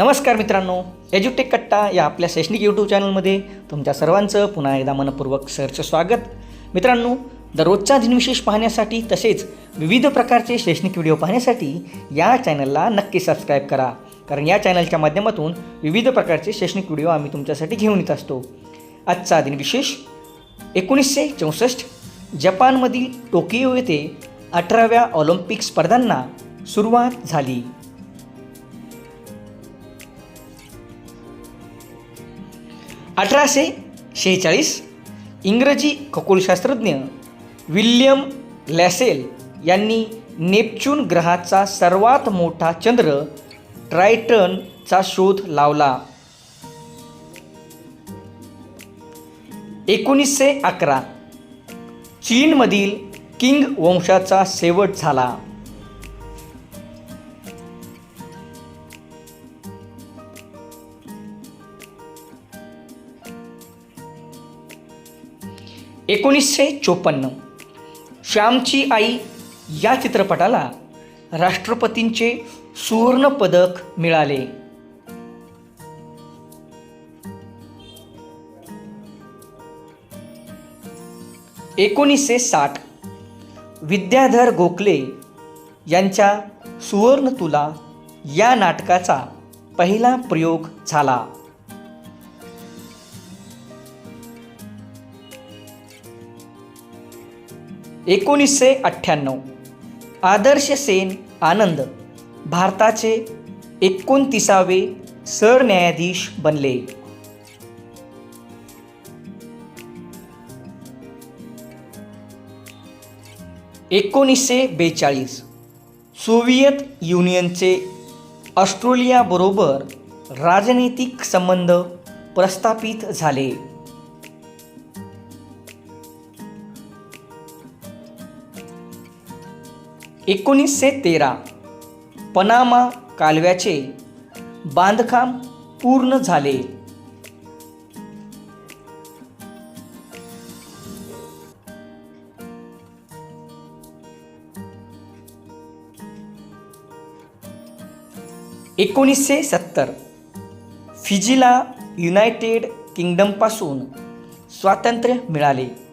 नमस्कार मित्रांनो एज्युटेक कट्टा या आपल्या शैक्षणिक यूट्यूब चॅनलमध्ये तुमच्या सर्वांचं पुन्हा एकदा मनपूर्वक सरचं स्वागत. मित्रांनो दररोजचा दिनविशेष पाहण्यासाठी तसेच विविध प्रकारचे शैक्षणिक व्हिडिओ पाहण्यासाठी या चॅनलला नक्की सबस्क्राईब करा. कारण या चॅनलच्या माध्यमातून विविध प्रकारचे शैक्षणिक व्हिडिओ आम्ही तुमच्यासाठी घेऊन येत असतो. आजचा दिनविशेष एकोणीसशे चौसष्ट जपानमधील टोकियो येथे अठराव्या ऑलिम्पिक स्पर्धांना सुरुवात झाली. अठराशे शेहेचाळीस इंग्रजी खगोलशास्त्रज्ञ विल्यम लॅसेल यांनी नेपच्यून ग्रहाचा सर्वात मोठा चंद्र ट्रायटनचा शोध लावला. एकोणीसशे अकरा. चीनमधील किंग वंशाचा शेवट झाला. एकोणीसशे चोपन्न. श्यामची आई या चित्रपटाला राष्ट्रपतींचे सुवर्ण पदक मिळाले. एकोणीसशे साठ. विद्याधर गोखले यांच्या सुवर्ण तुला या नाटकाचा पहिला प्रयोग झाला. एकोणीसशे अठ्ठ्याण्णव. आदर्श सेन आनंद भारताचे एकोणतीसावे सरन्यायाधीश बनले. एकोणीसशे बेचाळीस. सोव्हिएत युनियनचे ऑस्ट्रेलियाबरोबर राजनैतिक संबंध प्रस्थापित झाले. एकोणीसशे तेरा. पनामा कालव्याचे बांधकाम पूर्ण झाले. एकोणीसशे सत्तर. फिजीला युनायटेड किंगडमपासून स्वातंत्र्य मिळाले.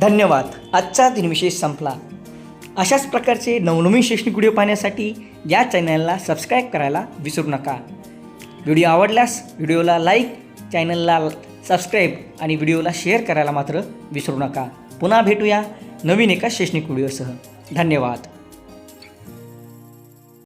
धन्यवाद. आजचा दिनविशेष संपला. अशाच प्रकारचे नवनवीन शैक्षणिक व्हिडिओ पाहण्यासाठी या चॅनलला सबस्क्राईब करायला विसरू नका. व्हिडिओ आवडल्यास व्हिडिओला लाईक चॅनलला सबस्क्राईब आणि व्हिडिओला शेअर करायला मात्र विसरू नका. पुन्हा भेटूया नवीन एका शैक्षणिक व्हिडिओसह. धन्यवाद.